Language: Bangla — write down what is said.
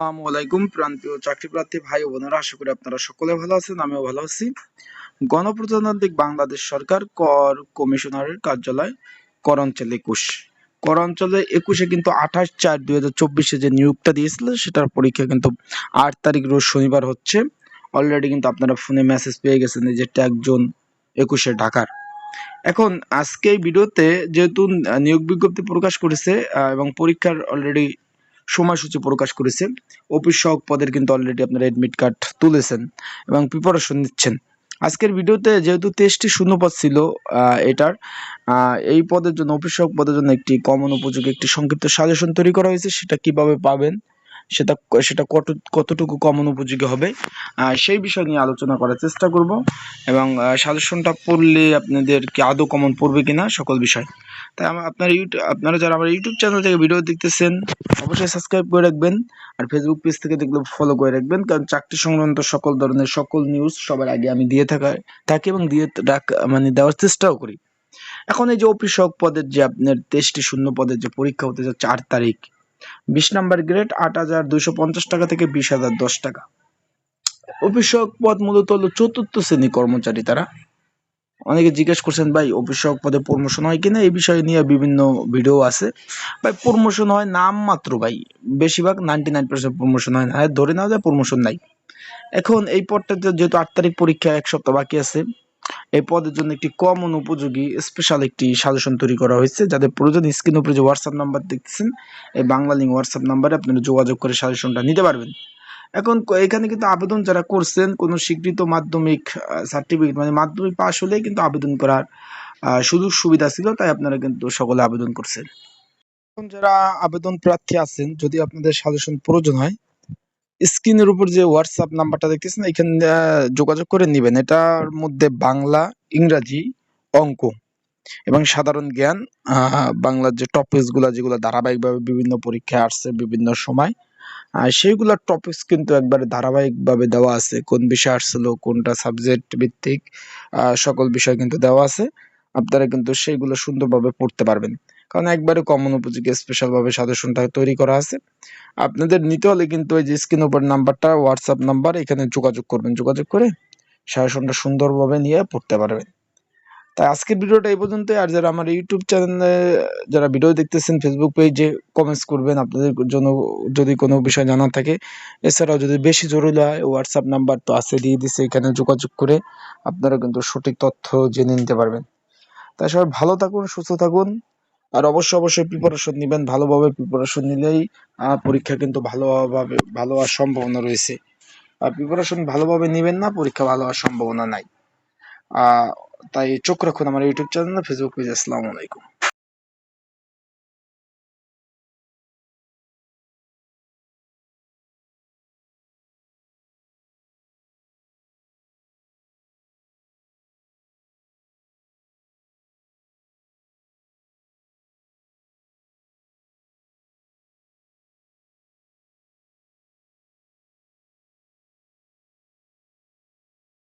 আসসালামু আলাইকুম প্রান্তীয় চাকরি প্রার্থী ভাই ও বোনেরা, আশা করি আপনারা সকলে ভালো আছেন, আমিও ভালো আছি। গণপ্রজাতান্ত্রিক বাংলাদেশ সরকার কর কমিশনারের কার্যালয় কর অঞ্চল একুশ। কর অঞ্চলে একুশে কিন্তু আঠাশ চার দুই হাজার চব্বিশে যে নিয়োগটা দিয়েছিল, সেটার পরীক্ষা কিন্তু আট তারিখ রোজ শনিবার হচ্ছে। অলরেডি কিন্তু আপনারা ফোনে মেসেজ পেয়ে গেছেন যে ট্যাগ জোন একুশে ঢাকার। এখন আজকে ভিডিওতে যেহেতু নিয়োগ বিজ্ঞপ্তি প্রকাশ করেছে এবং পরীক্ষার অলরেডি সময়সূচি প্রকাশ করেছে অফিস সহক পদের কিন্তু অলরেডি আপনারা অ্যাডমিট কার্ড তুলেছেন এবং প্রিপারেশন নিচ্ছেন। আজকের ভিডিওতে যেহেতু তেইশটি শূন্যপদ ছিল এটার এই পদের জন্য, অফিস সহক পদের জন্য একটি কমন উপযোগী একটি সংক্ষিপ্ত সাজেশন তৈরি করা হয়েছে। সেটা কীভাবে পাবেন? সেটা সেটা কত, কতটুকু কমন উপযোগী হবে? সেই বিষয় নিয়ে আলোচনা করার চেষ্টা করব এবং সাজেশনটা পড়লে আপনাদের কি আদৌ কমন পড়বে কিনা সকল বিষয়। তাই আমার আপনার ইউটিউব আপনারা যারা আমার ইউটিউব চ্যানেল থেকে ভিডিও দেখতেছেন, অবশ্যই সাবস্ক্রাইব করে রাখবেন আর ফেসবুক পেজ থেকে দেখলে ফলো করে রাখবেন কারণ চাকরি সংক্রান্ত সকল ধরনের সকল নিউজ সবার আগে আমি দিয়ে থাকা, থাকি এবং দিয়ে রাখ- মানে দেওয়ার চেষ্টাও করি। এখন এই যে অফিস সহক পদের যে আপনার তেইশটি শূন্য পদের যে পরীক্ষা হতে যাচ্ছে চার তারিখ বিশ নাম্বার গ্রেড আট হাজার দুইশো পঞ্চাশ টাকা থেকে বিশ হাজার দশ টাকা। অফিস সহক পদ মূলত হলো চতুর্থ শ্রেণি কর্মচারী তারা। অনেকে জিজ্ঞেস করছেন, ভাই অফিস সহক পদে প্রমোশন হয় কিনা? এই বিষয়ে নিয়ে বিভিন্ন ভিডিও আছে। ভাই প্রমোশন হয় নাম মাত্র, ভাই। বেশিরভাগ নাইনটি নাইন পার্সেন্ট প্রমোশন হয় না। ধরে নেওয়া যায় প্রমোশন নাই। এখন এই পদটাতে যেহেতু আট তারিখ পরীক্ষা, এক সপ্তাহ বাকি আছে। এই পদের জন্য একটি কমন উপযোগী স্পেশাল একটি সাজেশন তৈরি করা হয়েছে। যাদের প্রয়োজন স্ক্রিন উপরে যে হোয়াটসঅ্যাপ নাম্বার দেখছেন এই বাংলা লিঙ্ক হোয়াটসঅ্যাপ নাম্বারে আপনারা যোগাযোগ করে সাজেশনটা নিতে পারবেন। এখন এখানে কিন্তু আবেদন যারা করছেন, কোনো স্বীকৃত মাধ্যমিক সার্টিফিকেট মানে মাধ্যমিক পাশ হলেই কিন্তু আবেদন করার সুযোগ সুবিধা ছিল, তাই আপনারা কিন্তু সকলে আবেদন করছেন। যারা আবেদন প্রার্থী আছেন, যদি আপনাদের সাজেশন প্রয়োজন হয় স্ক্রিনের উপর যে হোয়াটসঅ্যাপ নাম্বারটা দেখতেছেন এখানে যোগাযোগ করে নেবেন। এটার মধ্যে বাংলা, ইংরাজি, অঙ্ক এবং সাধারণ জ্ঞান বাংলার যে টপিকসগুলা, যেগুলো ধারাবাহিকভাবে বিভিন্ন পরীক্ষায় আসছে বিভিন্ন সময় সেইগুলোর টপিকস কিন্তু একবারে ধারাবাহিকভাবে দেওয়া আছে। কোন বিষয় আসছিল, কোনটা সাবজেক্ট ভিত্তিক সকল বিষয় কিন্তু দেওয়া আছে। আপনারা কিন্তু সেইগুলো সুন্দরভাবে পড়তে পারবেন। কারণ একবারে কমন উপযোগী স্পেশাল ভাবে সাজেশনটা তৈরি করা আছে। আপনাদের নিতে হলে কিন্তু ওই যে স্ক্রিন উপর নাম্বারটা হোয়াটসঅ্যাপ নাম্বার এখানে যোগাযোগ করবেন। যোগাযোগ করে সাজেশনটা সুন্দরভাবে নিয়ে পড়তে পারবেন। তাই আজকের ভিডিওটা এই পর্যন্তই। আর যারা আমার ইউটিউব চ্যানেলে যারা ভিডিও দেখতেছেন ফেসবুক পেজে কমেন্টস করবেন, আপনাদের জন্য যদি কোনো বিষয় জানা থাকে, এছাড়াও যদি বেশি জরুরি হয় হোয়াটসঅ্যাপ নাম্বার তো আছে, দিয়ে দিছে, এখানে যোগাযোগ করে আপনারা কিন্তু সঠিক তথ্য জেনে নিতে পারবেন। তাই সবাই ভালো থাকুন, সুস্থ থাকুন। আর অবশ্যই অবশ্যই প্রিপারেশন নেবেন। ভালোভাবে প্রিপারেশন নিলেই পরীক্ষা কিন্তু ভালোভাবে ভালো হওয়ার সম্ভাবনা রয়েছে। আর প্রিপারেশন ভালোভাবে নেবেন না, পরীক্ষা ভালো হওয়ার সম্ভাবনা নাই। তাই চোখ রাখুন আমার ইউটিউব চ্যানেল ফেসবুক পেজ আসসালামু আলাইকুম।